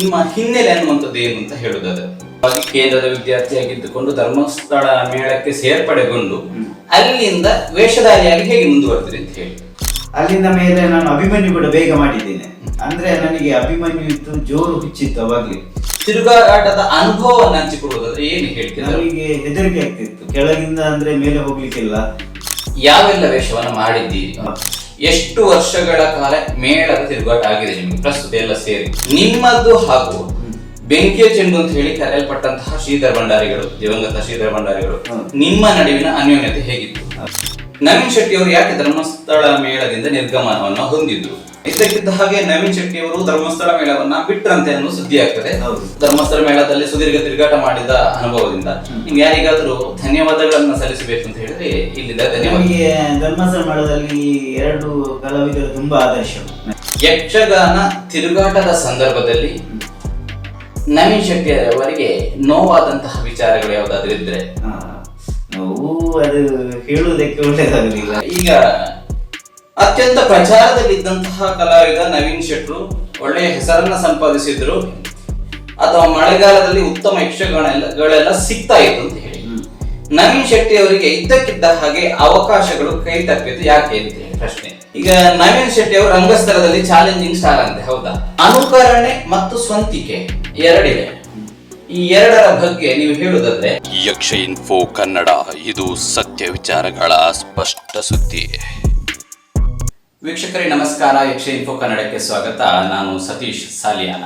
ನಿಮ್ಮ ಹಿನ್ನೆಲೆ ಅನ್ನುವಂಥದ್ದು ಏನು ಅಂತ ಹೇಳುದಾದ್ರೆ ಕೇಂದ್ರದ ವಿದ್ಯಾರ್ಥಿಯಾಗಿದ್ದುಕೊಂಡು ಧರ್ಮಸ್ಥಳ ಮೇಳಕ್ಕೆ ಸೇರ್ಪಡೆಗೊಂಡು ಅಲ್ಲಿಂದ ವೇಷಧಾರಿಯಾಗಿ ಹೇಗೆ ಮುಂದುವರೆದ್ರಿ ಅಂತ ಹೇಳಿ. ಅಲ್ಲಿಂದ ಮೇಲೆ ನಾನು ಅಭಿಮನ್ಯು ಕೂಡ ಬೇಗ ಮಾಡಿದ್ದೇನೆ. ಅಂದ್ರೆ ನನಗೆ ಅಭಿಮನ್ಯು ಇತ್ತು ಜೋರು ಹುಚ್ಚಿತ್ತು ಅವಾಗ್ಲೇ. ತಿರುಗಾಟದ ಅನುಭವವನ್ನು ಹಂಚಿಕೊಳ್ಳುವುದಾದ್ರೆ ಏನು ಹೇಳ್ತೀನಿ ನನಗೆ ಹೆದರಿಕೆ ಆಗ್ತಿತ್ತು. ಕೆಳಗಿಂದ ಅಂದ್ರೆ ಮೇಲೆ ಹೋಗ್ಲಿಕ್ಕಿಲ್ಲ. ಯಾವೆಲ್ಲ ವೇಷವನ್ನು ಮಾಡಿದ್ದೀರಿ? ಎಷ್ಟು ವರ್ಷಗಳ ಕಾಲ ಮೇಳದ ತಿರುಗಾಟ ಆಗಿದೆ ನಿಮ್ಗೆ? ಪ್ರಸ್ತುತ ಎಲ್ಲ ಸೇರಿ. ನಿಮ್ಮದು ಹಾಗೂ ಬೆಂಕಿಯ ಚೆಂಡು ಅಂತ ಹೇಳಿ ಕರೆಯಲ್ಪಟ್ಟಂತಹ ಶ್ರೀಧರ್ ಭಂಡಾರಿಗಳು ದಿವಂಗತ ಶ್ರೀಧರ್ ಭಂಡಾರಿಗಳು ನಿಮ್ಮ ನಡುವಿನ ಅನ್ಯೋನ್ಯತೆ ಹೇಗಿತ್ತು? ನವೀನ್ ಶೆಟ್ಟಿ ಅವರು ಯಾಕೆ ಧರ್ಮಸ್ಥಳ ಮೇಳದಿಂದ ನಿರ್ಗಮನವನ್ನು ಹೊಂದಿದ್ರು? ಇದ್ದಕ್ಕಿದ್ದ ಹಾಗೆ ನವೀನ್ ಶೆಟ್ಟಿ ಅವರು ಧರ್ಮಸ್ಥಳ ಮೇಳವನ್ನ ಬಿಟ್ರಂತೆ ಅನ್ನೋ ಸುದ್ದಿ ಆಗ್ತದೆ. ಹೌದು. ಧರ್ಮಸ್ಥಳ ಮೇಳದಲ್ಲಿ ಸುದೀರ್ಘ ತಿರುಗಾಟ ಮಾಡಿದ ಅನುಭವದಿಂದ. ನಿಮ್ಗೆ ಯಾರಿಗಾದ್ರೂ ಧನ್ಯವಾದಗಳನ್ನ ಸಲ್ಲಿಸಬೇಕು ಅಂತ ಹೇಳಿದ್ರೆ ಇಲ್ಲಿಂದ ಧನ್ಯವಾದ. ನಮಗೆ ಧರ್ಮಸ್ಥಳ ಮೇಳದಲ್ಲಿ ಎರಡು ಕಲಾವಿದರು ತುಂಬಾ ಆದರ್ಶ. ಯಕ್ಷಗಾನ ತಿರುಗಾಟದ ಸಂದರ್ಭದಲ್ಲಿ ನವೀನ್ ಶೆಟ್ಟಿ ಅವರಿಗೆ ನೋವಾದಂತಹ ವಿಚಾರಗಳು ಯಾವ್ದಾದ್ರು ಇದ್ರೆ. ನೋವು ಅದು ಹೇಳುವುದಕ್ಕೆ ಒಳ್ಳೆಯದಾಗಲಿಲ್ಲ. ಈಗ ಅತ್ಯಂತ ಪ್ರಚಾರದಲ್ಲಿದ್ದಂತಹ ಕಲಾವಿದ ನವೀನ್ ಶೆಟ್ರು ಒಳ್ಳೆಯ ಹೆಸರನ್ನ ಸಂಪಾದಿಸಿದ್ರು. ಅಥವಾ ಮಳೆಗಾಲದಲ್ಲಿ ಉತ್ತಮ ಯಕ್ಷಗಾನಗಳೆಲ್ಲ ಸಿಗ್ತಾ ಇತ್ತು ಅಂತ ಹೇಳಿ. ನವೀನ್ ಶೆಟ್ಟಿ ಅವರಿಗೆ ಇದ್ದಕ್ಕಿದ್ದ ಹಾಗೆ ಅವಕಾಶಗಳು ಕೈ ತಪ್ಪಿದ್ದು ಯಾಕೆ ಅಂತ ಹೇಳಿ ಪ್ರಶ್ನೆ. ಈಗ ನವೀನ್ ಶೆಟ್ಟಿ ಅವರು ರಂಗಸ್ಥಳದಲ್ಲಿ ಚಾಲೆಂಜಿಂಗ್ ಸ್ಟಾರ್ ಅಂತೆ ಹೌದಾ? ಅನುಕರಣೆ ಮತ್ತು ಸ್ವಂತಿಕೆ ಎರಡಿದೆ. ಈ ಎರಡರ ಬಗ್ಗೆ ನೀವು ಹೇಳುದಾದ್ರೆ ಯಕ್ಷ ಇನ್ಫೋ ಕನ್ನಡ ಇದು ಸತ್ಯ ವಿಚಾರಗಳ ಸ್ಪಷ್ಟ ಸುದ್ದಿ. ವೀಕ್ಷಕರೇ ನಮಸ್ಕಾರ. ಯಕ್ಷ ಇನ್ಫೋ ಕನ್ನಡಕ್ಕೆ ಸ್ವಾಗತ. ನಾನು ಸತೀಶ್ ಸಾಲಿಯಾನ.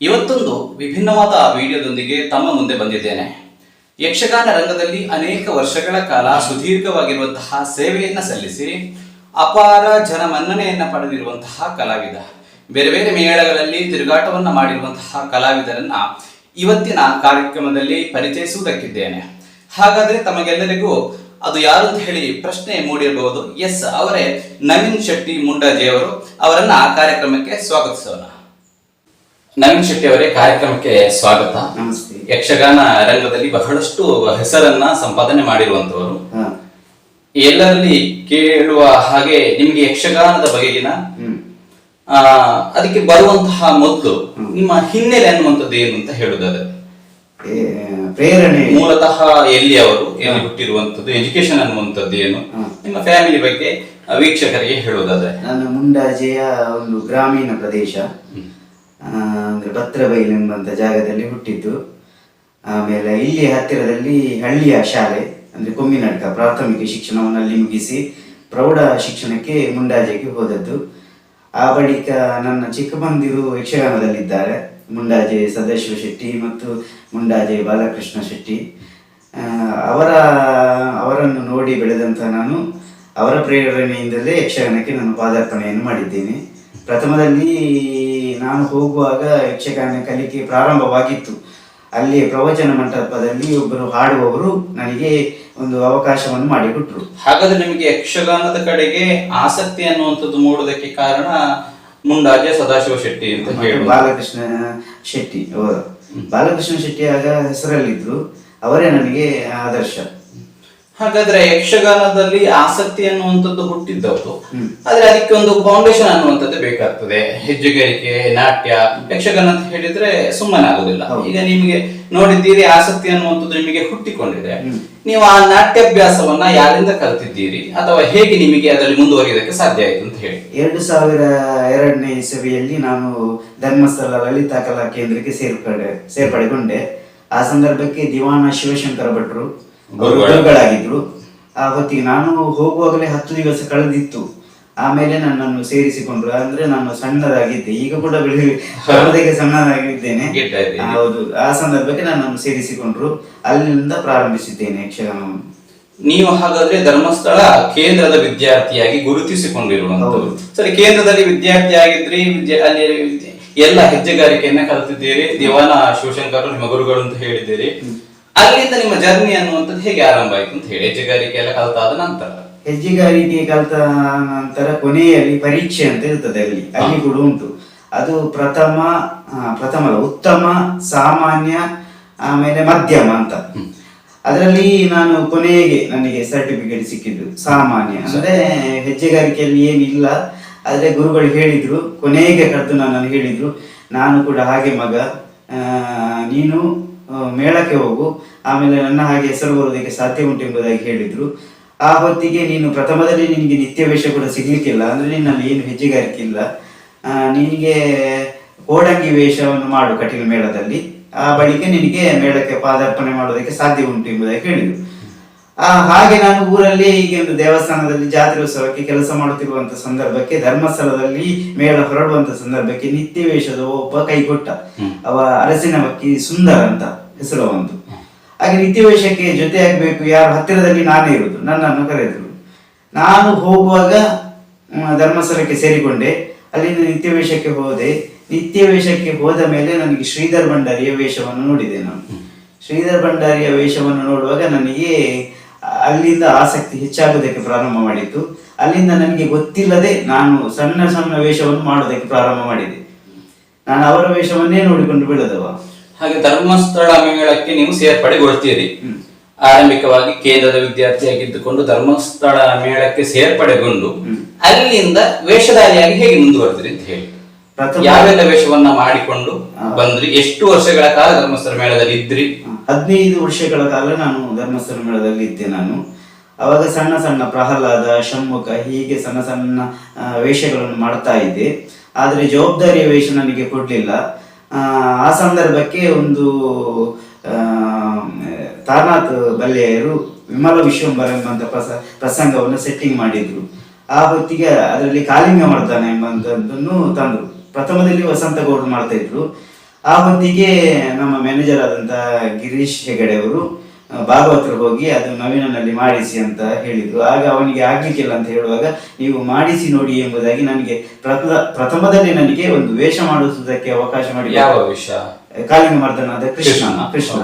ಇವತ್ತೊಂದು ವಿಭಿನ್ನವಾದ ವಿಡಿಯೋದೊಂದಿಗೆ ತಮ್ಮ ಮುಂದೆ ಬಂದಿದ್ದೇನೆ. ಯಕ್ಷಗಾನ ರಂಗದಲ್ಲಿ ಅನೇಕ ವರ್ಷಗಳ ಕಾಲ ಸುದೀರ್ಘವಾಗಿರುವಂತಹ ಸೇವೆಯನ್ನು ಸಲ್ಲಿಸಿ ಅಪಾರ ಜನ ಮನ್ನಣೆಯನ್ನು ಪಡೆದಿರುವಂತಹ ಕಲಾವಿದ. ಬೇರೆ ಬೇರೆ ಮೇಳಗಳಲ್ಲಿ ತಿರುಗಾಟವನ್ನ ಮಾಡಿರುವಂತಹ ಕಲಾವಿದರನ್ನ ಇವತ್ತಿನ ಕಾರ್ಯಕ್ರಮದಲ್ಲಿ ಪರಿಚಯಿಸುವುದಕ್ಕಿದ್ದೇನೆ. ಹಾಗಾದ್ರೆ ತಮಗೆಲ್ಲರಿಗೂ ಅದು ಯಾರು ಅಂತ ಹೇಳಿ ಪ್ರಶ್ನೆ ಮೂಡಿರಬಹುದು. ಎಸ್ ಅವರೇ ನವೀನ್ ಶೆಟ್ಟಿ ಮುಂಡಾಜಿ ಅವರು. ಅವರನ್ನ ಆ ಕಾರ್ಯಕ್ರಮಕ್ಕೆ ಸ್ವಾಗತಿಸೋಣ. ನವೀನ್ ಶೆಟ್ಟಿ ಅವರೇ ಕಾರ್ಯಕ್ರಮಕ್ಕೆ ಸ್ವಾಗತ. ನಮಸ್ತೆ. ಯಕ್ಷಗಾನ ರಂಗದಲ್ಲಿ ಬಹಳಷ್ಟು ಹೆಸರನ್ನ ಸಂಪಾದನೆ ಮಾಡಿರುವಂತವರು. ಎಲ್ಲರಲ್ಲಿ ಕೇಳುವ ಹಾಗೆ ನಿಮಗೆ ಯಕ್ಷಗಾನದ ಬಗೆಗಿನ ಅದಕ್ಕೆ ಬರುವಂತಹ ಮೊದಲು ನಿಮ್ಮ ಹಿನ್ನೆಲೆ ಅನ್ನುವಂಥದ್ದು ಏನು ಅಂತ ಹೇಳುದಾದ್ರೆ ಏ- ಪ್ರೇರಣೆ. ಮೂಲತಃ ಎಲ್ಲಿ ಅವರು ಏನು ಹುಟ್ಟಿರುವಂತದ್ದು ಎಜುಕೇಶನ್ ಅನ್ನುವಂಥದ್ದು ಏನು? ನಿಮ್ಮ ಫ್ಯಾಮಿಲಿ ಬಗ್ಗೆ ವೀಕ್ಷಕರಿಗೆ ಹೇಳುವುದಾದ್ರೆ. ನಾನು ಮುಂಡಾಜೆಯ ಒಂದು ಗ್ರಾಮೀಣ ಪ್ರದೇಶ. ಅಂದ್ರೆ ಭತ್ರಬೈಲ್ ಎಂಬಂತ ಜಾಗದಲ್ಲಿ ಹುಟ್ಟಿದ್ದು. ಆಮೇಲೆ ಇಲ್ಲಿ ಹತ್ತಿರದಲ್ಲಿ ಹಳ್ಳಿಯ ಶಾಲೆ ಅಂದ್ರೆ ಕೊಮ್ಮಿನಡ್ಕ ಪ್ರಾಥಮಿಕ ಶಿಕ್ಷಣವನ್ನು ಅಲ್ಲಿ ಮುಗಿಸಿ ಪ್ರೌಢ ಶಿಕ್ಷಣಕ್ಕೆ ಮುಂಡಾಜೆಗೆ ಹೋದದ್ದು. ಆ ಬಳಿಕ ನನ್ನ ಚಿಕ್ಕಮಂದಿರು ಯಕ್ಷಗಾನದಲ್ಲಿದ್ದಾರೆ. ಮುಂಡಾಜೆ ಸದಾಶಿವ ಶೆಟ್ಟಿ ಮತ್ತು ಮುಂಡಾಜೆ ಬಾಲಕೃಷ್ಣ ಶೆಟ್ಟಿ. ಅವರ, ಅವರನ್ನು ನೋಡಿ ಬೆಳೆದಂಥ ನಾನು ಅವರ ಪ್ರೇರಣೆಯಿಂದಲೇ ಯಕ್ಷಗಾನಕ್ಕೆ ನಾನು ಪಾದಾರ್ಪಣೆಯನ್ನು ಮಾಡಿದ್ದೇನೆ. ಪ್ರಥಮದಲ್ಲಿ ನಾನು ಹೋಗುವಾಗ ಯಕ್ಷಗಾನ ಕಲಿಕೆ ಪ್ರಾರಂಭವಾಗಿತ್ತು. ಅಲ್ಲಿ ಪ್ರವಚನ ಮಂಟಪದಲ್ಲಿ ಒಬ್ಬರು ಹಾಡುವವರು ನನಗೆ ಒಂದು ಅವಕಾಶವನ್ನು ಮಾಡಿಕೊಟ್ರು. ಹಾಗಾದ್ರೆ ನಿಮಗೆ ಯಕ್ಷಗಾನದ ಕಡೆಗೆ ಆಸಕ್ತಿ ಅನ್ನುವಂಥದ್ದು ಮೂಡುವುದಕ್ಕೆ ಕಾರಣ ಮುಂಡಾಜೆ ಸದಾಶಿವ ಶೆಟ್ಟಿ ಅಂತ ಬಾಲಕೃಷ್ಣ ಶೆಟ್ಟಿ ಅವರು. ಬಾಲಕೃಷ್ಣ ಶೆಟ್ಟಿ ಆಗ ಹೆಸರಲ್ಲಿದ್ರು ಅವರೇ ನನಗೆ ಆದರ್ಶ. ಹಾಗಾದ್ರೆ ಯಕ್ಷಗಾನದಲ್ಲಿ ಆಸಕ್ತಿ ಅನ್ನುವಂಥದ್ದು ಹುಟ್ಟಿದ್ದವರು. ಆದ್ರೆ ಅದಕ್ಕೆ ಒಂದು ಫೌಂಡೇಶನ್ ಅನ್ನುವಂಥದ್ದು ಬೇಕಾಗ್ತದೆ. ಹೆಜ್ಜೆಗಾರಿಕೆ ನಾಟ್ಯ ಯಕ್ಷಗಾನ ಅಂತ ಹೇಳಿದ್ರೆ ಸುಮ್ಮನೆ ಆಗುದಿಲ್ಲ ಈಗ ನಿಮಗೆ ನೋಡಿದ್ದೀರಿ ಆಸಕ್ತಿ ಅನ್ನುವಂಥದ್ದು ನಿಮಗೆ ಹುಟ್ಟಿಕೊಂಡಿದೆ. ನೀವು ಆ ನಾಟ್ಯಾಭ್ಯಾಸವನ್ನ ಯಾರಿಂದ ಕಲ್ತಿದ್ದೀರಿ? ಅಥವಾ ಹೇಗೆ ನಿಮಗೆ ಅದರಲ್ಲಿ ಮುಂದುವರಿಯೋದಕ್ಕೆ ಸಾಧ್ಯ ಆಯ್ತು ಅಂತ ಹೇಳಿ. ಎರಡು ಸಾವಿರ ಎರಡನೇ ಇಸವಿಯಲ್ಲಿ ನಾನು ಧರ್ಮಸ್ಥಳ ಲಲಿತಾ ಕಲಾ ಕೇಂದ್ರಕ್ಕೆ ಸೇರ್ಪಡೆ ಸೇರ್ಪಡೆಗೊಂಡೆ. ಆ ಸಂದರ್ಭಕ್ಕೆ ದಿವಾನ ಶಿವಶಂಕರ ಭಟ್ರು. ಗುರುಗಳಾಗಿದ್ರು. ಆ ಹೊತ್ತಿಗೆ ನಾನು ಹೋಗುವಾಗಲೇ ಹತ್ತು ದಿವಸ ಕಳೆದಿತ್ತು. ಆಮೇಲೆ ನನ್ನನ್ನು ಸೇರಿಸಿಕೊಂಡ್ರು. ಅಂದ್ರೆ ನಾನು ಸಣ್ಣದಾಗಿದ್ದೆ. ಈಗ ಕೂಡ ಬೆಳಿಗ್ಗೆ ಸಣ್ಣದಾಗಿದ್ದೇನೆ. ಹೌದು. ಆ ಸಂದರ್ಭಕ್ಕೆ ನನ್ನನ್ನು ಸೇರಿಸಿಕೊಂಡ್ರು. ಅಲ್ಲಿಂದ ಪ್ರಾರಂಭಿಸಿದ್ದೇನೆ ಯಕ್ಷಗಾನವನ್ನು ನೀವು ಹಾಗಾದ್ರೆ ಧರ್ಮಸ್ಥಳ ಕೇಂದ್ರದ ವಿದ್ಯಾರ್ಥಿಯಾಗಿ ಗುರುತಿಸಿಕೊಂಡಿರುವಂತದ್ದು ಸರಿ ಕೇಂದ್ರದಲ್ಲಿ ವಿದ್ಯಾರ್ಥಿ ಆಗಿದ್ರಿ ಅಲ್ಲಿ ಎಲ್ಲ ಹೆಜ್ಜೆಗಾರಿಕೆಯನ್ನ ಕಲಿತಿದ್ದೀರಿ. ದಿವಾನ ಶಿವಶಂಕರ್ ನಿಮ್ಮ ಗುರುಗಳು ಅಂತ ಹೇಳಿದ್ದೀರಿ. ಅಲ್ಲಿಂದ ನಿಮ್ಮ ಜರ್ನಿ ಅನ್ನುವಂಥದ್ದು ಹೇಗೆ ಆರಂಭ ಆಯ್ತು ಅಂತ ಹೇಳಿ ಹೆಜ್ಜೆಗಾರಿಕೆ ಎಲ್ಲ ಕಲ್ತಾದ ನಂತರ? ಹೆಜ್ಜೆಗಾರಿಕೆ ಕಲಿತ ನಂತರ ಕೊನೆಯಲ್ಲಿ ಪರೀಕ್ಷೆ ಅಂತ ಇರ್ತದೆ ಅಲ್ಲಿ ಅಲ್ಲಿ ಕೂಡ ಉಂಟು. ಅದು ಪ್ರಥಮ ಪ್ರಥಮ ಅಲ್ಲ ಉತ್ತಮ ಸಾಮಾನ್ಯ ಆಮೇಲೆ ಮಧ್ಯಮ ಅಂತ. ಅದರಲ್ಲಿ ನಾನು ಕೊನೆಗೆ ನನಗೆ ಸರ್ಟಿಫಿಕೇಟ್ ಸಿಕ್ಕಿದ್ದು ಸಾಮಾನ್ಯ. ಅಂದ್ರೆ ಹೆಜ್ಜೆಗಾರಿಕೆಯಲ್ಲಿ ಏನಿಲ್ಲ ಆದ್ರೆ ಗುರುಗಳು ಹೇಳಿದ್ರು ಕೊನೆಗೆ ಕರೆದು ನಾನು ಹೇಳಿದ್ರು. ನಾನು ಕೂಡ ಹಾಗೆ ಮಗ. ನೀನು ಮೇಳಕ್ಕೆ ಹೋಗು. ಆಮೇಲೆ ನನ್ನ ಹಾಗೆ ಹೆಸರು ಬರೋದಕ್ಕೆ ಸಾಧ್ಯ ಉಂಟು ಎಂಬುದಾಗಿ ಹೇಳಿದ್ರು. ಆ ಹೊತ್ತಿಗೆ ನೀನು ಪ್ರಥಮದಲ್ಲಿ ನಿನಗೆ ನಿತ್ಯ ವೇಷ ಕೂಡ ಸಿಗ್ಲಿಕ್ಕಿಲ್ಲ. ಅಂದ್ರೆ ನಿನ್ನಲ್ಲಿ ಏನು ಹೆಜ್ಜೆಗಾರಿಕೆ ಇಲ್ಲ. ನಿನಗೆ ಕೋಡಂಗಿ ವೇಷವನ್ನು ಮಾಡು ಕಟೀಲು ಮೇಳದಲ್ಲಿ. ಆ ಬಳಿಕ ನಿನಗೆ ಮೇಳಕ್ಕೆ ಪಾದಾರ್ಪಣೆ ಮಾಡೋದಕ್ಕೆ ಸಾಧ್ಯ ಉಂಟು ಎಂಬುದಾಗಿ ಹೇಳಿದ್ರು. ಆ ಹಾಗೆ ನಾನು ಊರಲ್ಲಿ ಈಗ ಒಂದು ದೇವಸ್ಥಾನದಲ್ಲಿ ಜಾತ್ರೆ ಉತ್ಸವಕ್ಕೆ ಕೆಲಸ ಮಾಡುತ್ತಿರುವಂತ ಸಂದರ್ಭಕ್ಕೆ ಧರ್ಮಸ್ಥಳದಲ್ಲಿ ಮೇಳ ಹೊರಡುವಂತ ಸಂದರ್ಭಕ್ಕೆ ನಿತ್ಯ ವೇಷದ ಒಬ್ಬ ಕೈಕೊಟ್ಟ ಅವ ಅರಸಿನ ಬಕ್ಕಿ ಸುಂದರ ಅಂತ ಹೆಸರು ಒಂದು ಹಾಗೆ ನಿತ್ಯ ವೇಷಕ್ಕೆ ಜೊತೆ ಆಗ್ಬೇಕು ಯಾರು ಹತ್ತಿರದಲ್ಲಿ ನಾನೇ ಇರುವುದು ನನ್ನನ್ನು ಕರೆದರು. ನಾನು ಹೋಗುವಾಗ ಧರ್ಮಸ್ಥಳಕ್ಕೆ ಸೇರಿಕೊಂಡೆ. ಅಲ್ಲಿಂದ ನಿತ್ಯ ವೇಷಕ್ಕೆ ಹೋದೆ. ನಿತ್ಯ ವೇಷಕ್ಕೆ ಹೋದ ಮೇಲೆ ನನಗೆ ಶ್ರೀಧರ್ ಭಂಡಾರಿಯ ವೇಷವನ್ನು ನೋಡಿದೆ ನಾನು. ಶ್ರೀಧರ್ ಭಂಡಾರಿಯ ವೇಷವನ್ನು ನೋಡುವಾಗ ನನಗೆ ಅಲ್ಲಿಂದ ಆಸಕ್ತಿ ಹೆಚ್ಚಾಗುವುದಕ್ಕೆ ಪ್ರಾರಂಭ ಮಾಡಿತ್ತು ಅಲ್ಲಿಂದ ನನಗೆ ಗೊತ್ತಿಲ್ಲದೆ ನಾನು ಸಣ್ಣ ಸಣ್ಣ ವೇಷವನ್ನು ಮಾಡುವುದಕ್ಕೆ ಪ್ರಾರಂಭ ಮಾಡಿದೆ. ನಾನು ಅವರ ವೇಷವನ್ನೇ ನೋಡಿಕೊಂಡು ಬೀಳದವ. ಹಾಗೆ ಧರ್ಮಸ್ಥಳ ಮೇಳಕ್ಕೆ ನೀವು ಸೇರ್ಪಡೆಗೊಳ್ತೀರಿ. ಆರಂಭಿಕವಾಗಿ ಕೇಂದ್ರದ ವಿದ್ಯಾರ್ಥಿಯಾಗಿದ್ದುಕೊಂಡು ಧರ್ಮಸ್ಥಳ ಮೇಳಕ್ಕೆ ಸೇರ್ಪಡೆಗೊಂಡು ಅಲ್ಲಿಂದ ವೇಷಧಾರಿಯಾಗಿ ಹೇಗೆ ಮುಂದುವರೆದ್ರಿ ಅಂತ ಹೇಳಿ. ಯಾವೆಲ್ಲ ವೇಷವನ್ನ ಮಾಡಿಕೊಂಡು ಬಂದ್ರಿ? ಎಷ್ಟು ವರ್ಷಗಳ ಕಾಲ ಧರ್ಮಸ್ಥಳ ಮೇಳದಲ್ಲಿ ಇದ್ರಿ? ಹದಿನೈದು ವರ್ಷಗಳ ಕಾಲ ನಾನು ಧರ್ಮಸ್ಥಳ ಮೇಳದಲ್ಲಿ ಇದ್ದೆ ನಾನು. ಅವಾಗ ಸಣ್ಣ ಸಣ್ಣ ಪ್ರಹ್ಲಾದ ಷಣ್ಮುಖ ಹೀಗೆ ಸಣ್ಣ ಸಣ್ಣ ವೇಷಗಳನ್ನು ಮಾಡ್ತಾ ಇದ್ದೆ. ಆದರೆ ಜವಾಬ್ದಾರಿಯ ವೇಷ ನನಗೆ ಕೊಡಲಿಲ್ಲ. ಆ ಸಂದರ್ಭಕ್ಕೆ ಒಂದು ತಾರನಾಥ್ ಬಲ್ಲೆಯರು ವಿಮಲ ವಿಶ್ವಂಬರ ಎಂಬಂತ ಪ್ರಸ ಪ್ರಸಂಗವನ್ನು ಸೆಟ್ಟಿಂಗ್ ಮಾಡಿದ್ರು. ಆ ಹೊತ್ತಿಗೆ ಅದರಲ್ಲಿ ಕಾಲಿಂಗ ಮಾಡ್ತಾನೆ ಎಂಬಂತದ್ದನ್ನು ತಂದ್ರು. ಪ್ರಥಮದಲ್ಲಿ ವಸಂತ ಗೌಡ್ ಮಾಡ್ತಾ ಇದ್ರು. ಆ ಹೊತ್ತಿಗೆ ನಮ್ಮ ಮ್ಯಾನೇಜರ್ ಆದಂತ ಗಿರೀಶ್ ಹೆಗಡೆ ಅವರು ಭಾಗವತರ ಹೋಗಿ ಅದು ನವೀನನಲ್ಲಿ ಮಾಡಿಸಿ ಅಂತ ಹೇಳಿದ್ರು. ಆಗ ಅವನಿಗೆ ಆಗ್ಲಿಕ್ಕಿಲ್ಲ ಅಂತ ಹೇಳುವಾಗ ನೀವು ಮಾಡಿಸಿ ನೋಡಿ ಎಂಬುದಾಗಿ ನನಗೆ ಪ್ರಥ- ಪ್ರಥಮದಲ್ಲಿ ನನಗೆ ಒಂದು ವೇಷ ಮಾಡಿಸುವುದಕ್ಕೆ ಅವಕಾಶ ಮಾಡಿ ಯಾವ ವೇಷ? ಕಾಲಿಂಗ ಮರ್ದನಾದ ಕೃಷ್ಣ. ಕೃಷ್ಣ.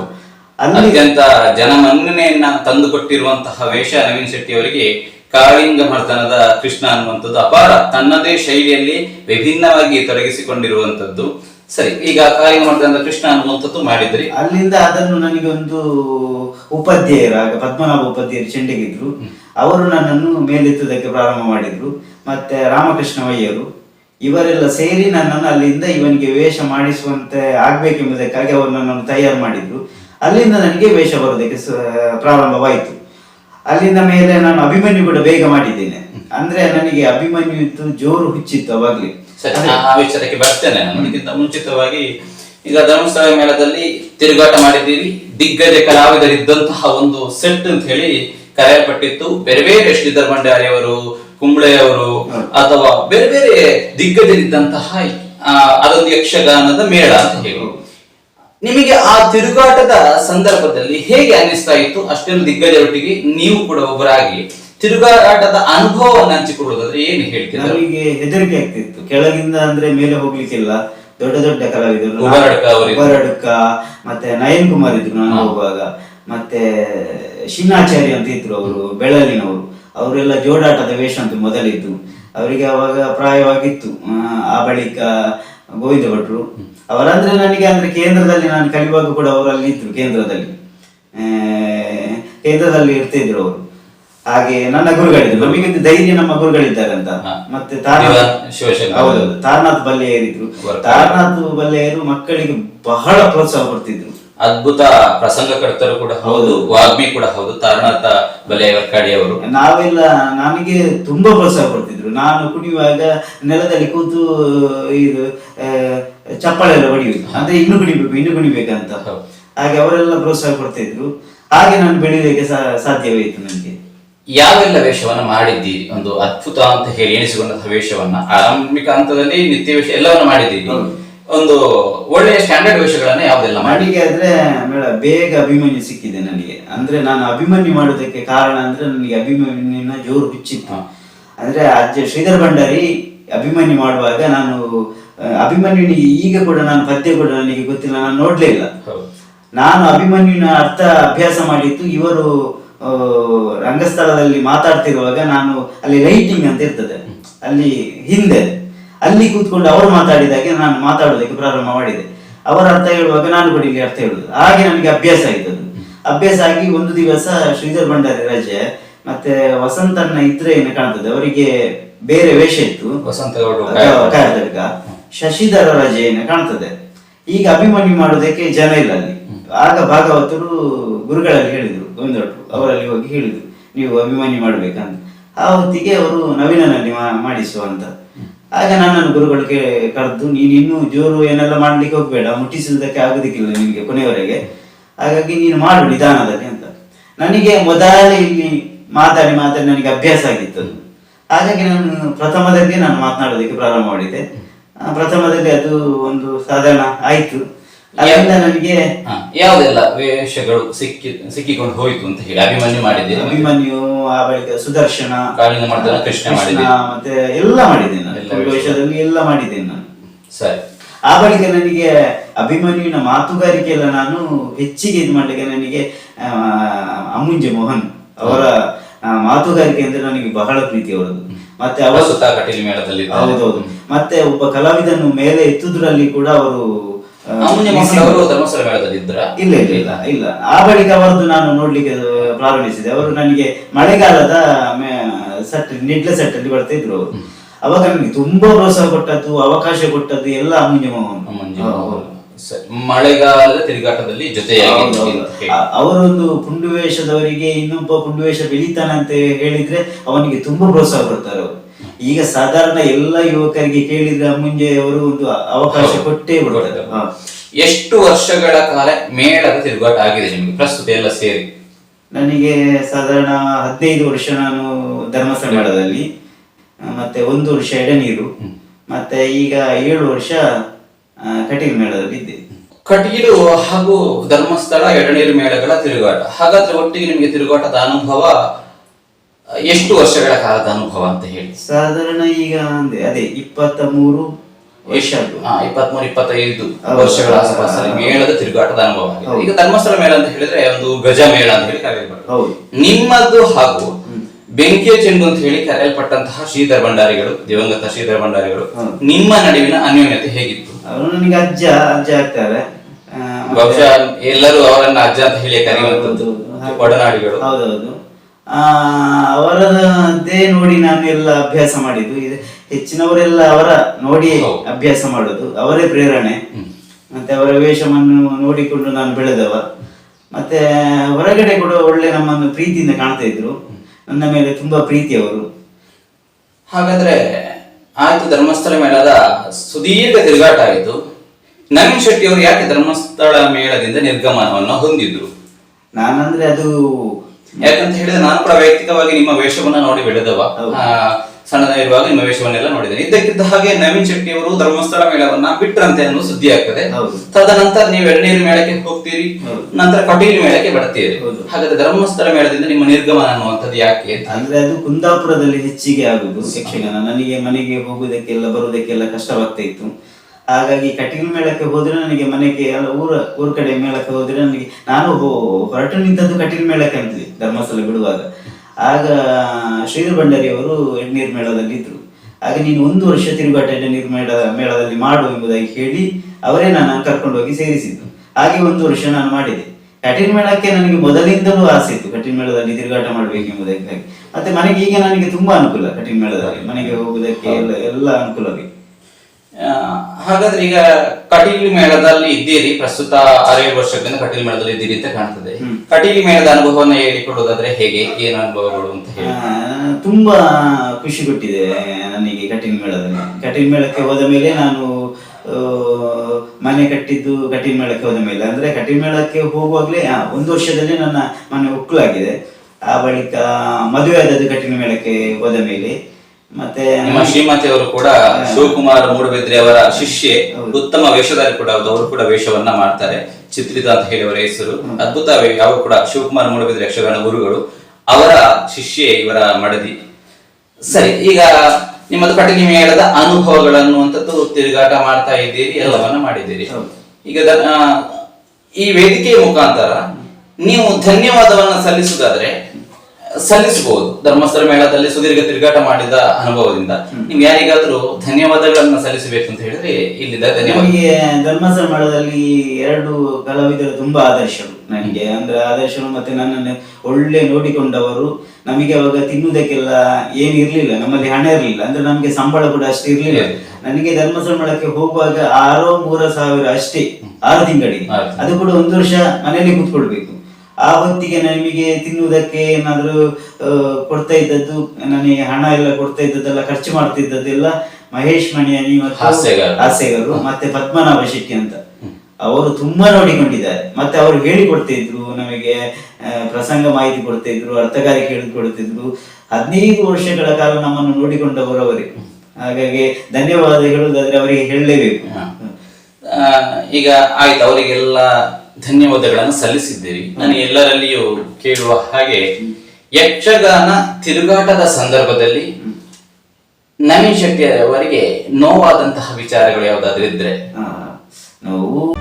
ಅತ್ಯಂತ ಜನಮನ್ನಣೆಯನ್ನ ತಂದು ಕೊಟ್ಟಿರುವಂತಹ ವೇಷ ನವೀನ್ ಶೆಟ್ಟಿ ಅವರಿಗೆ ಕಾಳಿಂಗ ಮರ್ತನದ ಕೃಷ್ಣ ಅನ್ನುವಂಥದ್ದು ಅಪಾರ ತನ್ನದೇ ಶೈಲಿಯಲ್ಲಿ ವಿಭಿನ್ನವಾಗಿ ತೊಡಗಿಸಿಕೊಂಡಿರುವಂತದ್ದು ಸರಿ ಈಗ ಕಾಳಿಂಗ ಮರ್ದನದ ಕೃಷ್ಣ ಅನ್ನುವಂಥದ್ದು ಮಾಡಿದ್ರಿ. ಅಲ್ಲಿಂದ ಅದನ್ನು ನನಗೆ ಒಂದು ಉಪಾಧ್ಯಾಯರು ಆಗ ಪದ್ಮನಾಭ ಉಪಾಧ್ಯಾಯರು ಚೆಂಡೆಗಿದ್ರು. ಅವರು ನನ್ನನ್ನು ಮೇಲೆತ್ತುವುದಕ್ಕೆ ಪ್ರಾರಂಭ ಮಾಡಿದ್ರು. ಮತ್ತೆ ರಾಮಕೃಷ್ಣ ವಯ್ಯರು ಇವರೆಲ್ಲ ಸೇರಿ ನನ್ನನ್ನು ಅಲ್ಲಿಂದ ಇವನಿಗೆ ವೇಷ ಮಾಡಿಸುವಂತೆ ಆಗ್ಬೇಕೆಂಬುದಕ್ಕಾಗಿ ಅವರು ನನ್ನನ್ನು ತಯಾರು ಮಾಡಿದ್ರು. ಅಲ್ಲಿಂದ ನನಗೆ ವೇಷ ಬರೋದಕ್ಕೆ ಪ್ರಾರಂಭವಾಯಿತು. ಅಲ್ಲಿಂದ ಮೇಲೆ ನಾನು ಅಭಿಮನ್ಯು ಕೂಡ ಬೇಗ ಮಾಡಿದ್ದೇನೆ. ಅಂದ್ರೆ ನನಗೆ ಅಭಿಮನ್ಯು ಇತ್ತು ಜೋರು ಹುಚ್ಚಿತ್ತು ಅವಾಗ್ಲಿ. ಸರಿ ಆ- ಆ ವಿಚಾರಕ್ಕೆ ಬರ್ತೇನೆ ನನಗಿಂತ ಮುಂಚಿತವಾಗಿ ಈಗ ಧರ್ಮಸ್ಥಳ ಮೇಳದಲ್ಲಿ ತಿರುಗಾಟ ಮಾಡಿದ್ದೀರಿ ದಿಗ್ಗಜ ಕಲಾವಿದರಿದ್ದಂತಹ ಒಂದು ಸೆಟ್ ಅಂತ ಹೇಳಿ ಕರೆಯಲ್ಪಟ್ಟಿತ್ತು. ಬೇರೆ ಬೇರೆ ಶ್ರೀಧರ್ ಭಂಡಾರಿ ಅವರು ಕುಂಬ್ಳೆಯವರು ಅಥವಾ ಬೇರೆ ಬೇರೆ ದಿಗ್ಗಜರಿದ್ದಂತಹ ಅದೊಂದು ಯಕ್ಷಗಾನದ ಮೇಳ ಅಂತ ಹೇಳಿ ನಿಮಗೆ ಆ ತಿರುಗಾಟದ ಸಂದರ್ಭದಲ್ಲಿ ಹೇಗೆ ಅನ್ನಿಸ್ತಾ ಇತ್ತು? ಅಷ್ಟೊಂದು ದಿಗ್ಗಜರೊಟ್ಟಿಗೆ ನೀವು ಕೂಡ ಒಬ್ಬರಾಗಿ ತಿರುಗಾಟದ ಅನುಭವವನ್ನು ಹಂಚಿಕೊಳ್ಳೋದಾದ್ರೆ ಏನು ಹೇಳ್ತೀರಾ? ನಮಗೆ ಹೆದರಿಕೆ ಆಗ್ತಿತ್ತು. ಕೆಳಗಿಂದ ಅಂದ್ರೆ ಮೇಲೆ ಹೋಗ್ಲಿಕ್ಕಿಲ್ಲ. ದೊಡ್ಡ ದೊಡ್ಡ ಕಲಾವಿದರು. ಉಬರಡ್ಕ. ಮತ್ತೆ ನಯನ್ ಕುಮಾರ್ ಇದ್ರು ನಾನು ಹೋಗುವಾಗ. ಮತ್ತೆ ಶಿನ್ನಾಚಾರಿ ಅಂತ ಇದ್ರು ಅವರು ಬೆಳಲಿನವರು ಅವರೆಲ್ಲ ಜೋಡಾಟದ ವೇಷ ಅಂತ ಮೊದಲಿದ್ದು. ಅವರಿಗೆ ಅವಾಗ ಪ್ರಾಯವಾಗಿತ್ತು. ಆ, ಆ ಬಳಿಕ ಗೋವಿಂದ ಭಟ್ರು ಅವರಂದ್ರೆ ನನಗೆ ಅಂದ್ರೆ ಕೇಂದ್ರದಲ್ಲಿ ನಾನು ಕಲಿಯುವಾಗ ಕೂಡ ಅವರಲ್ಲಿ ಇದ್ರು ಕೇಂದ್ರದಲ್ಲಿ. ಕೇಂದ್ರದಲ್ಲಿ ಇರ್ತಿದ್ರು ಅವರು. ಹಾಗೆ ನನ್ನ ಗುರುಗಳಿದ್ರು. ನಮಗೆ ಧೈರ್ಯ ನಮ್ಮ ಗುರುಗಳಿದ್ದಾರೆ ಅಂತ ಮತ್ತೆ. ಹೌದೌದು ತಾರನಾಥ್ ಬಲ್ಲೆಯರಿದ್ರು. ತಾರನಾಥ್ ಬಲ್ಲೆಯರು ಮಕ್ಕಳಿಗೆ ಬಹಳ ಪ್ರೋತ್ಸಾಹ ಕೊಡ್ತಿದ್ರು. ಅದ್ಭುತ ಪ್ರಸಂಗಕರ್ತರು ಕೂಡ ಹೌದು. ವಾಗ್ಮಿ ಕೂಡ ಹೌದು. ತಾರನಾಥ ಬಲೆಯವರ್ಕಾಡಿ ಅವರು ನಾವೆಲ್ಲ ನನಗೆ ತುಂಬಾ ಪ್ರೋತ್ಸಾಹ ಕೊಡ್ತಿದ್ರು. ನಾನು ಕುಣಿಯುವಾಗ ನೆಲದಲ್ಲಿ ಕೂತು ಇದು ಚಪ್ಪಾಳೆ ಎಲ್ಲ ಹೊಡಿಯುದು ಅಂದ್ರೆ ಇನ್ನು ಕುಣಿಬೇಕು ಇನ್ನು ಕುಣಿಬೇಕಂತ. ಹಾಗೆ ಅವರೆಲ್ಲ ಪ್ರೋತ್ಸಾಹ ಕೊಡ್ತಾ ಇದ್ರು. ಹಾಗೆ ನಾನು ಬೆಳೆಯೋದಕ್ಕೆ ಸಾ- ಸಾಧ್ಯವಾಯಿತು ನನಗೆ. ಯಾವೆಲ್ಲ ವೇಷವನ್ನ ಮಾಡಿದ್ದೀರಿ? ಒಂದು ಅದ್ಭುತ ಅಂತ ಹೇಳಿ ಎಣಿಸಿಕೊಂಡಂತಹ ವೇಷವನ್ನ ಆರಂಭಿಕ ಹಂತದಲ್ಲಿ ನಿತ್ಯ ವೇಷ ಎಲ್ಲವನ್ನ ಮಾಡಿದ್ದೀರಿ. ಒಂದು ಒಳ್ಳೆಯ ಸ್ಟ್ಯಾಂಡರ್ಡ್ ವೇಷಗಳನ್ನ ಯಾವ್ದೆಲ್ಲ ಮಾಡಿ ನನಗೆ ಆದ್ರೆ ಮೇಡ ಬೇಗ ಅಭಿಮನ್ಯು ಸಿಕ್ಕಿದೆ ನನಗೆ. ಅಂದ್ರೆ ನಾನು ಅಭಿಮನ್ಯು ಮಾಡೋದಕ್ಕೆ ಕಾರಣ ಅಂದ್ರೆ ನನಗೆ ಅಭಿಮಾನಿನ ಜೋರು ಹುಚ್ಚಿತ್ತು. ಅಂದ್ರೆ ಅಜ್ಜ ಶ್ರೀಧರ್ ಭಂಡಾರಿ ಅಭಿಮನ್ಯು ಮಾಡುವಾಗ ನಾನು ಅಭಿಮನ್ಯುನಿಗೆ ಈಗ ಕೂಡ ನಾನು ಪದ್ಯ ಕೂಡ ನನಗೆ ಗೊತ್ತಿಲ್ಲ ನಾನು ನೋಡ್ಲೇ ಇಲ್ಲ. ನಾನು ಅಭಿಮನ್ಯುನ ಅರ್ಥ ಅಭ್ಯಾಸ ಮಾಡಿದ್ದು ಇವರು ರಂಗಸ್ಥಳದಲ್ಲಿ ಮಾತಾಡ್ತಿರುವಾಗ ನಾನು ಅಲ್ಲಿ ಲೈಟಿಂಗ್ ಅಂತ ಇರ್ತದೆ. ಅಲ್ಲಿ ಹಿಂದೆ ಅಲ್ಲಿ ಕೂತ್ಕೊಂಡು ಅವರು ಮಾತಾಡಿದಾಗೆ ನಾನು ಮಾತಾಡೋದಕ್ಕೆ ಪ್ರಾರಂಭ ಮಾಡಿದೆ. ಅವರ ಅರ್ಥ ಹೇಳುವಾಗ ನಾನು ಕೂಡ ಇಲ್ಲಿ ಅರ್ಥ ಹೇಳುದು. ಹಾಗೆ ನನಗೆ ಅಭ್ಯಾಸ ಆಯ್ತದ್ದು ಅಭ್ಯಾಸ ಆಗಿ ಒಂದು ದಿವಸ ಶ್ರೀಧರ್ ಭಂಡಾರಿ ರಜೆ ಮತ್ತೆ ವಸಂತಣ್ಣ ಇದ್ರೆ ಏನು ಕಾಣ್ತದೆ ಅವರಿಗೆ ಬೇರೆ ವೇಷ ಇತ್ತು. ವಸಂತ ಗೌಡ್ರು ಅದು ಕಾಯದಡ್ಗ ಶಶಿಧರ ರಜೆಯನ್ನು ಕಾಣ್ತದೆ. ಈಗ ಅಭಿಮನ್ಯು ಮಾಡೋದಕ್ಕೆ ಜನ ಇಲ್ಲ ಅಲ್ಲಿ. ಆಗ ಭಾಗವತರು ಗುರುಗಳಲ್ಲಿ ಹೇಳಿದ್ರು ಗೋವಿಂದಭಟ್ರು ಅವರಲ್ಲಿ ಹೋಗಿ ಹೇಳಿದ್ರು ನೀವು ಅಭಿಮನ್ಯು ಮಾಡ್ಬೇಕಂತ. ಆ ಹೊತ್ತಿಗೆ ಅವರು ನವೀನನಲ್ಲಿ ಮಾ- ಮಾಡಿಸುವ ಅಂತ ಆಗ ನನ್ನನ್ನು ಗುರುಗಳು ಕೇ- ಕರೆದು ನೀನು ಇನ್ನೂ ಜೋರು ಏನೆಲ್ಲ ಮಾಡ್ಲಿಕ್ಕೆ ಹೋಗ್ಬೇಡ ಮುಟ್ಟಿಸುವುದಕ್ಕೆ ಆಗುದಿಕ್ಕಿಲ್ಲ ನಿಮಗೆ ಕೊನೆಯವರೆಗೆ ಹಾಗಾಗಿ ನೀನು ಮಾಡು ನಿಧಾನದಲ್ಲಿ ಅಂತ. ನನಗೆ ಮೊದಲೇ ಇಲ್ಲಿ ಮಾತಾಡಿ ಮಾತಾಡಿ ನನಗೆ ಅಭ್ಯಾಸ ಆಗಿತ್ತು. ಹಾಗಾಗಿ ನಾನು ಪ್ರಥಮದಲ್ಲಿ ನಾನು ಮಾತನಾಡೋದಕ್ಕೆ ಪ್ರಾರಂಭ ಮಾಡಿದೆ ಪ್ರಥಮದಲ್ಲಿ ಅದು ಒಂದು ಸಾಧನ ಆಯ್ತು. ಅದರಿಂದ ನನಗೆ ಯಾವ್ದೆಲ್ಲ ವೇಷಗಳು ಸಿಕ್ಕಿ ಸಿಕ್ಕಿಕೊಂಡು ಹೋಯ್ತು ಅಂತ ಹೇಳಿ ಅಭಿಮನ್ಯು ಮಾಡಿದ್ದೆ ಅಭಿಮನ್ಯು ಆ ಬಳಿಕ ಸುದರ್ಶನ ಕೃಷ್ಣ ಮತ್ತೆ ಎಲ್ಲ ಮಾಡಿದ್ದೇನೆ ನಾನು. ಎಲ್ಲ ಒಂದು ಎಲ್ಲ ಮಾಡಿದ್ದೇನೆ ನಾನು. ಸರಿ. ಆ ಬಳಿಕ ನನಗೆ ಅಭಿಮನ್ಯುವಿನ ಮಾತುಗಾರಿಕೆ ಎಲ್ಲ ನಾನು ಹೆಚ್ಚಿಗೆ ಇದು ಮಾಡಲಿಕ್ಕೆ ನನಗೆ ಅಮುಂಜೆ ಮೋಹನ್ ಅವರ ಮಾತುಗಾರಿಕೆ ಅಂದ್ರೆ ನನಗೆ ಬಹಳ ಪ್ರೀತಿ ಅವರದ್ದು ಮತ್ತೆ ಅವರು ಮೇಳದಲ್ಲಿ ಹೌದೌದು. ಮತ್ತೆ ಒಬ್ಬ ಕಲಾವಿದನು ಮೇಲೆ ಎತ್ತುದ್ರಲ್ಲಿ ಕೂಡ ಅವರು ಇಲ್ಲ ಇಲ್ಲ ಇಲ್ಲ ಇಲ್ಲ. ಆ ಬಳಿಕ ಅವರದ್ದು ನಾನು ನೋಡ್ಲಿಕ್ಕೆ ಪ್ರಾರಂಭಿಸಿದೆ. ಅವರು ನನಗೆ ಮಳೆಗಾಲದ ಸೆಟ್ ನಿಡ್ಲೆ ಸೆಟ್ ಅಲ್ಲಿ ಬರ್ತಾ ಇದ್ರು ಅವರು. ಅವಾಗ ನನಗೆ ತುಂಬಾ ಪ್ರೋತ್ಸಾಹ ಕೊಟ್ಟದ್ದು ಅವಕಾಶ ಕೊಟ್ಟದ್ದು ಎಲ್ಲ ಅಮುಂಜ ಮೋಹನ್. ಮಳೆಗಾಲದ ತಿರುಗಾಟದಲ್ಲಿ ಜೊತೆಯಾಗಿ ಅವರೊಂದು ಪುಂಡು ವೇಷದವರಿಗೆ ಇನ್ನೊಬ್ಬ ಪುಂಡು ವೇಷ ಬೆಳಿತಾನಂತ ಹೇಳಿದ್ರೆ ಅವನಿಗೆ ತುಂಬಾ ಪ್ರೋತ್ಸಾಹ ಕೊಡ್ತಾರೆ ಅವರು. ಈಗ ಸಾಧಾರಣ ಎಲ್ಲ ಯುವಕರಿಗೆ ಕೇಳಿದ್ರೆ ಮುಂಜೆ ಅವರು ಒಂದು ಅವಕಾಶ. ಕೊಟ್ಟೇ ಬಿಡ್ತಾರೆ. ಎಷ್ಟು ವರ್ಷಗಳ ಕಾಲ ಮೇಳದ ತಿರುಗಾಟ ಆಗಿದೆ ನಿಮಗೆ? ಪ್ರಸ್ತುತ ಎಲ್ಲ ಸೇರಿ. ನನಗೆ ಸಾಧಾರಣ ಹದಿನೈದು ವರ್ಷ ನಾನು ಧರ್ಮಸ್ಥಳ ಮೇಳದಲ್ಲಿ ಮತ್ತೆ ಒಂದು ವರ್ಷ ಎಡನೀರು ಮತ್ತೆ ಈಗ ಏಳು ವರ್ಷ ಕಟೀಲು ಮೇಳದಲ್ಲಿ ಇದ್ದೆ ಕಟೀಲು ಹಾಗೂ ಧರ್ಮಸ್ಥಳ ಎಡನೀರು ಮೇಳಗಳ ತಿರುಗಾಟ. ಹಾಗಾದ್ರೆ ಒಟ್ಟಿಗೆ ನಿಮಗೆ ತಿರುಗಾಟದ ಅನುಭವ ಎಷ್ಟು ವರ್ಷಗಳ ಕಾಲದ ಅನುಭವ ಅಂತ ಹೇಳಿ. ಸಾಧಾರಣ ಈಗ ಅಂದ್ರೆ ಅದೇ ಇಪ್ಪತ್ತ ಮೂರು ವರ್ಷ ಇಪ್ಪತ್ಮೂರು ಇಪ್ಪತ್ತೈದು ವರ್ಷಗಳ ಆಸಪಾಸ ಮೇಳದ ತಿರುಗಾಟದ ಅನುಭವ ಆಗಿದೆ. ಈಗ ಧರ್ಮಸ್ಥಳ ಮೇಳ ಅಂತ ಹೇಳಿದ್ರೆ ಒಂದು ಗಜ ಮೇಳ ಅಂತ ಹೇಳಿ ಕರೆಯಲ್ಪಟ್ಟು ನಿಮ್ಮದು ಹಾಗೂ ಬೆಂಕಿಯ ಚೆಂಡು ಅಂತ ಹೇಳಿ ಕರೆಯಲ್ಪಟ್ಟಂತಹ ಶ್ರೀಧರ್ ಭಂಡಾರಿಗಳು ದಿವಂಗತ ಶ್ರೀಧರ್ ಭಂಡಾರಿಗಳು ನಿಮ್ಮ ನಡುವಿನ ಅನ್ಯೋನ್ಯತೆ ಹೇಗಿತ್ತು? ಅವರು ನನಗೆ ಅಜ್ಜ ಅಜ್ಜ ಆಗ್ತಾರೆ. ಬಹುಶಃ ಎಲ್ಲರೂ ಅವರನ್ನ ಅಜ್ಜ ಅಂತ ಹೇಳಿ ಕರೆಯುವಂತದ್ದು ಹೌದು. ಒಡನಾಡಿಗಳು. ಹೌದೌದು. ಅವರದ್ದೇ ನೋಡಿ ನಾನು ಎಲ್ಲ ಅಭ್ಯಾಸ ಮಾಡಿದ್ದು. ಇದು ಹೆಚ್ಚಿನವರೆಲ್ಲ ಅವರ ನೋಡಿ ಅಭ್ಯಾಸ ಮಾಡುದು. ಅವರೇ ಪ್ರೇರಣೆ. ಮತ್ತೆ ಅವರ ವೇಷವನ್ನು ನೋಡಿಕೊಂಡು ನಾನು ಬೆಳೆದವ. ಮತ್ತೆ ಹೊರಗಡೆ ಕೂಡ ಒಳ್ಳೆ ನಮ್ಮನ್ನು ಪ್ರೀತಿಯಿಂದ ಕಾಣ್ತಾ ಇದ್ರು. ನನ್ನ ಮೇಲೆ ತುಂಬಾ ಪ್ರೀತಿ ಅವರು. ಹಾಗಾದ್ರೆ ಆಯ್ತು ಧರ್ಮಸ್ಥಳ ಮೇಳದ ಸುದೀರ್ಘ ತಿರುಗಾಟ ಆಯಿತು ನವೀನ್ ಶೆಟ್ಟಿ ಅವರು ಯಾಕೆ ಧರ್ಮಸ್ಥಳ ಮೇಳದಿಂದ ನಿರ್ಗಮನವನ್ನು ಹೊಂದಿದ್ರು? ನಾನಂದ್ರೆ ಅದು ಯಾಕಂತ ಹೇಳಿದ್ರೆ ನಾನು ಕೂಡ ವೈಯಕ್ತಿಕವಾಗಿ ನಿಮ್ಮ ವೇಷವನ್ನ ನೋಡಿ ಬೆಳೆದವ. ಸಣ್ಣದಿರುವಾಗ ನಿಮ್ಮ ವೇಷವನ್ನೆಲ್ಲ ನೋಡಿದ್ದೇನೆ. ಇದ್ದಕ್ಕಿದ್ದ ಹಾಗೆ ನವೀನ್ ಶೆಟ್ಟಿ ಅವರು ಧರ್ಮಸ್ಥಳ ಮೇಳವನ್ನ ಬಿಟ್ರಂತೆ ಅನ್ನೋ ಸುದ್ದಿ ಆಗ್ತದೆ. ತದನಂತರ ನೀವು ಎರಡನೇ ಮೇಳಕ್ಕೆ ಹೋಗ್ತೀರಿ ನಂತರ ಕಟೀಲು ಮೇಳಕ್ಕೆ ಬರ್ತೀರಿ ಹಾಗಾದ್ರೆ ಧರ್ಮಸ್ಥಳ ಮೇಳದಿಂದ ನಿಮ್ಮ ನಿರ್ಗಮನ ಅನ್ನುವಂಥದ್ದು ಯಾಕೆ ಅಂದ್ರೆ ಅದು ಕುಂದಾಪುರದಲ್ಲಿ ಹೆಚ್ಚಿಗೆ ಆಗುದು ಯಕ್ಷಗಾನ ನನಗೆ ಮನೆಗೆ ಹೋಗುವುದಕ್ಕೆಲ್ಲ ಬರುವುದಕ್ಕೆಲ್ಲ ಕಷ್ಟವಾಗ್ತಾ ಇತ್ತು. ಹಾಗಾಗಿ ಕಟೀಲು ಮೇಳಕ್ಕೆ ಹೋದ್ರೆ ನನಗೆ ಮನೆಗೆ ಎಲ್ಲ ಊರ ಊರ್ ಕಡೆ ಮೇಳಕ್ಕೆ ಹೋದ್ರೆ ನನಗೆ ನಾನು ಹೊರಟು ನಿಂತದ್ದು ಕಟೀಲು ಮೇಳಕ್ಕೆ ಅಂತಲಿ ಧರ್ಮಸ್ಥಳ ಬಿಡುವಾಗ. ಆಗ ಶ್ರೀಧರ್ ಭಂಡಾರಿ ಅವರು ಎಡ್ನೀರ್ ಮೇಳದಲ್ಲಿ ಇದ್ರು ಆಗ ನೀನು ಒಂದು ವರ್ಷ ತಿರುಗಾಟ ಎಡ್ನೀರ್ ಮೇಳ ಮೇಳದಲ್ಲಿ ಮಾಡು ಎಂಬುದಾಗಿ ಹೇಳಿ ಅವರೇ ನಾನು ಕರ್ಕೊಂಡೋಗಿ ಸೇರಿಸಿದ್ದು ಹಾಗೆ ಒಂದು ವರ್ಷ ನಾನು ಮಾಡಿದೆ. ಕಠಿಣ ಮೇಳಕ್ಕೆ ನನಗೆ ಮೊದಲಿಂದಲೂ ಆಸೆ ಇತ್ತು ಕಠಿಣ ಮೇಳದಲ್ಲಿ ತಿರುಗಾಟ ಮಾಡಬೇಕು ಎಂಬುದಕ್ಕಾಗಿ. ಮತ್ತೆ ಮನೆಗೆ ಈಗ ನನಗೆ ತುಂಬಾ ಅನುಕೂಲ ಕಠಿಣ ಮೇಳದಲ್ಲಿ. ಮನೆಗೆ ಹೋಗುವುದಕ್ಕೆ ಎಲ್ಲ ಎಲ್ಲ ಅನುಕೂಲವೇ. ಹಾಗಾದ್ರೆ ಈಗ ಕಟೀಲು ಮೇಳದಲ್ಲಿ ಇದ್ದೀರಿ ಪ್ರಸ್ತುತ ಆರೇಳು ವರ್ಷದಿಂದ ಕಟೀಲು ಮೇಳದಲ್ಲಿ ಇದ್ದೀರಿ ಅಂತ ಕಾಣ್ತದೆ. ಕಟೀಲ್ ಮೇಳದ ಅನುಭವವನ್ನು ಹೇಳಿಕೊಳ್ಳುವುದಾದ್ರೆ ಹೇಗೆ ಏನು ಅನುಭವಗಳು ಅಂತ ಹೇಳಿ. ತುಂಬಾ ಖುಷಿ ಕೊಟ್ಟಿದೆ ನನಗೆ ಕಟೀಲ್ ಮೇಳದಲ್ಲಿ. ಕಟೀಲ್ ಮೇಳಕ್ಕೆ ಹೋದ ಮೇಲೆ ನಾನು ಮನೆ ಕಟ್ಟಿದ್ದು ಕಟೀಲ್ ಮೇಳಕ್ಕೆ ಹೋದ ಮೇಲೆ. ಅಂದ್ರೆ ಕಟೀಲ್ ಮೇಳಕ್ಕೆ ಹೋಗುವಾಗಲೇ ಒಂದು ವರ್ಷದಲ್ಲಿ ನನ್ನ ಮನೆ ಒಕ್ಕಲಾಗಿದೆ. ಆ ಬಳಿಕ ಮದುವೆ ಆದದ್ದು ಕಟೀಲ್ ಮೇಳಕ್ಕೆ ಹೋದ ಮೇಲೆ. ಮತ್ತೆ ನಿಮ್ಮ ಶ್ರೀಮತಿ ಅವರು ಕೂಡ ಶಿವಕುಮಾರ್ ಮೂಡಬಿದ್ರಿ ಅವರ ಶಿಷ್ಯೆ ಉತ್ತಮ ವೇಷಧಾರಿ ಕೂಡ ಅವರು ಕೂಡ ವೇಷವನ್ನ ಮಾಡ್ತಾರೆ. ಚಿತ್ರಿತ ಅಂತ ಹೇಳಿ ಅವರ ಹೆಸರು. ಅದ್ಭುತ ಅವರು ಕೂಡ ಶಿವಕುಮಾರ್ ಮೂಡಬಿದ್ರಿ ಯಕ್ಷಗಾನ ಗುರುಗಳು. ಅವರ ಶಿಷ್ಯೆ ಇವರ ಮಡದಿ. ಸರಿ ಈಗ ನಿಮ್ಮದು ನೀವು ಮೇಳದ ಅನುಭವಗಳನ್ನು ಅಂತದ್ದು ತಿರುಗಾಟ ಮಾಡ್ತಾ ಇದ್ದೀರಿ ಎಲ್ಲವನ್ನ ಮಾಡಿದ್ದೀರಿ. ಈಗ ಈ ವೇದಿಕೆಯ ಮುಖಾಂತರ ನೀವು ಧನ್ಯವಾದವನ್ನ ಸಲ್ಲಿಸುವುದಾದ್ರೆ ಸಲ್ಲಿಸಬಹುದು. ಧರ್ಮಸ್ಥಳ ಮೇಳದಲ್ಲಿ ಸುದೀರ್ಘ ತಿರುಗಾಟ ಮಾಡಿದ ಅನುಭವದಿಂದ. ನಿಮ್ಗೆ ಯಾರಿಗಾದ್ರೂ ಧನ್ಯವಾದಗಳನ್ನ ಸಲ್ಲಿಸಬೇಕು ಅಂತ ಹೇಳಿದ್ರೆ ಇಲ್ಲಿಂದ ಧನ್ಯವಾದ ನಮಗೆ ಧರ್ಮಸ್ಥಳ ಮೇಳದಲ್ಲಿ ಎರಡು ಕಲಾವಿದರು ತುಂಬಾ ಆದರ್ಶರು ನನಗೆ. ಅಂದ್ರೆ ಆದರ್ಶರು ಮತ್ತೆ ನನ್ನನ್ನು ಒಳ್ಳೆ ನೋಡಿಕೊಂಡವರು. ನಮಗೆ ಅವಾಗ ತಿನ್ನುವುದಕ್ಕೆಲ್ಲ ಏನು ಇರ್ಲಿಲ್ಲ. ನಮ್ಮಲ್ಲಿ ಹಣ ಇರ್ಲಿಲ್ಲ. ಅಂದ್ರೆ ನಮಗೆ ಸಂಬಳ ಕೂಡ ಅಷ್ಟು ಇರ್ಲಿಲ್ಲ. ನನಗೆ ಧರ್ಮಸ್ಥಳಕ್ಕೆ ಹೋಗುವಾಗ ಆರೋ ಮೂರ ಸಾವಿರ ಅಷ್ಟೇ ಆರು ತಿಂಗಳಿಗೆ. ಅದು ಕೂಡ ಒಂದು ವರ್ಷ ಮನೆಯಲ್ಲಿ ಕೂತ್ಕೊಳ್ಬೇಕು. ಆ ಹೊತ್ತಿಗೆ ನಮಗೆ ತಿನ್ನುವುದಕ್ಕೆ ಏನಾದರೂ ಕೊಡ್ತಾ ಇದ್ದದ್ದು ನನಗೆ ಹಣ ಎಲ್ಲ ಕೊಡ್ತಾ ಇದ್ದದ್ದೆಲ್ಲ ಖರ್ಚು ಮಾಡ್ತಿದ್ದದ್ದೆಲ್ಲ ಮಹೇಶ್ ಮಣಿಯನಿ ಮತ್ತು ಹಾಸ್ಯಗಾರರು. ಮತ್ತೆ ಪದ್ಮನಾಭ ಶೆಟ್ಟಿ ಅಂತ. ಅವರು ತುಂಬಾ ನೋಡಿಕೊಂಡಿದ್ದಾರೆ. ಮತ್ತೆ ಅವರು ಹೇಳಿಕೊಡ್ತಿದ್ರು ನಮಗೆ ಪ್ರಸಂಗ ಮಾಹಿತಿ ಕೊಡ್ತಾ ಇದ್ರು ಅರ್ಥಗಾರಿಕೆ ಹೇಳಿಕೊಡ್ತಿದ್ರು. ಹದಿನೈದು ವರ್ಷಗಳ ಕಾಲ ನಮ್ಮನ್ನು ನೋಡಿಕೊಂಡವರು ಅವರೇ. ಹಾಗಾಗಿ ಧನ್ಯವಾದ ಹೇಳುವುದಾದ್ರೆ ಅವರಿಗೆ ಹೇಳಲೇಬೇಕು. ಆ, ಈಗ ಆಯ್ತು ಅವರಿಗೆಲ್ಲ ಧನ್ಯವಾದಗಳನ್ನು ಸಲ್ಲಿಸಿದ್ದೀರಿ. ನಾನು ಎಲ್ಲರಲ್ಲಿಯೂ ಕೇಳುವ ಹಾಗೆ ಯಕ್ಷಗಾನ ತಿರುಗಾಟದ ಸಂದರ್ಭದಲ್ಲಿ ನವೀನ್ ಶೆಟ್ಟಿ ಅವರಿಗೆ ನೋವಾದಂತಹ ವಿಚಾರಗಳು ಯಾವ್ದಾದ್ರು ಇದ್ರೆ. ನೋವು